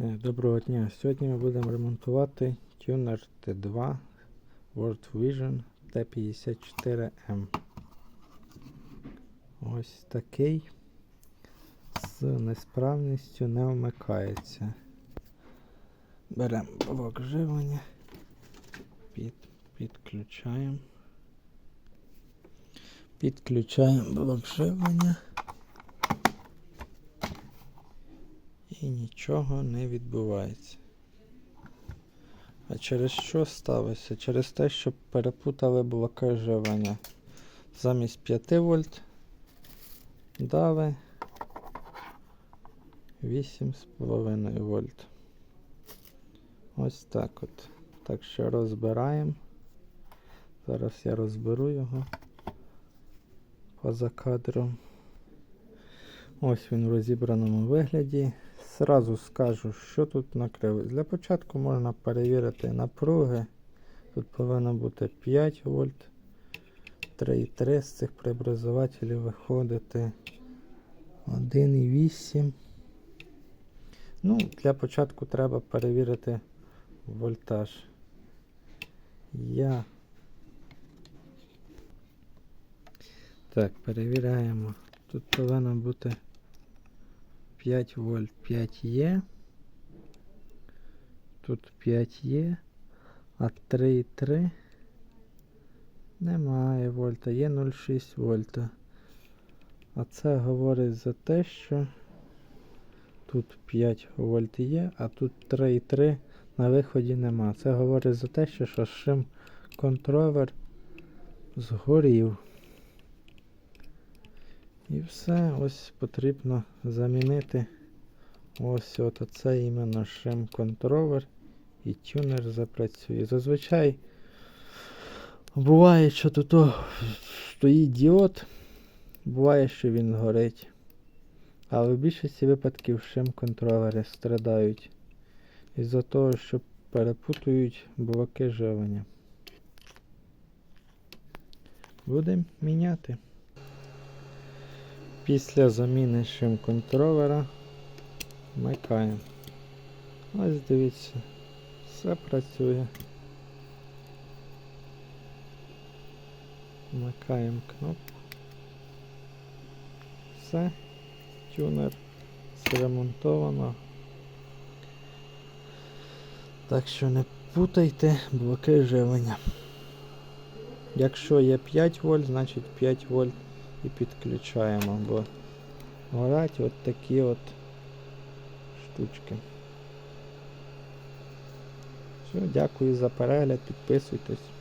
Е, Доброго дня. Сьогодні ми будемо ремонтувати Tuner T2 World Vision T54M. Ось такий з несправністю не вмикається. Беремо блок живлення, під, підключаємо. Підключаємо блок живлення. І нічого не відбувається. А через що сталося? Через те, що перепутали блоки живлення. Замість 5 вольт дали 8,5 вольт. Ось так от. Так що розбираємо. Зараз я розберу його поза кадром. Ось він в розібраному вигляді. Зразу скажу, що тут накрилось. Для початку можна перевірити напруги. Тут повинно бути 5 вольт. 3,3 з цих преобразователів виходити 1,8. Ну, для початку треба перевірити вольтаж. Я. Так, перевіряємо. Тут повинно бути 5 вольт 5 є. Тут 5 є. А 3,3 немає вольта, є 0,6 вольта. А це говорить за те, що тут 5 вольт є, а тут 3,3 на виході нема. Це говорить за те, що шим контролер згорів. І все, ось потрібно замінити ось от оце іменно шим контролер і тюнер запрацює. Зазвичай буває, що тут стоїть діод, буває, що він горить. Але в більшості випадків шим контролери страдають із-за того, що перепутують блоки живлення. Будемо міняти. Після заміни шим контролера вмикаємо. Ось дивіться, все працює. Вмикаємо кнопку. Все, тюнер зремонтовано. Так що не путайте блоки живлення. Якщо є 5 вольт, значить 5 вольт і підключаємо, бо горять от такі от штучки. Все, дякую за перегляд, підписуйтесь.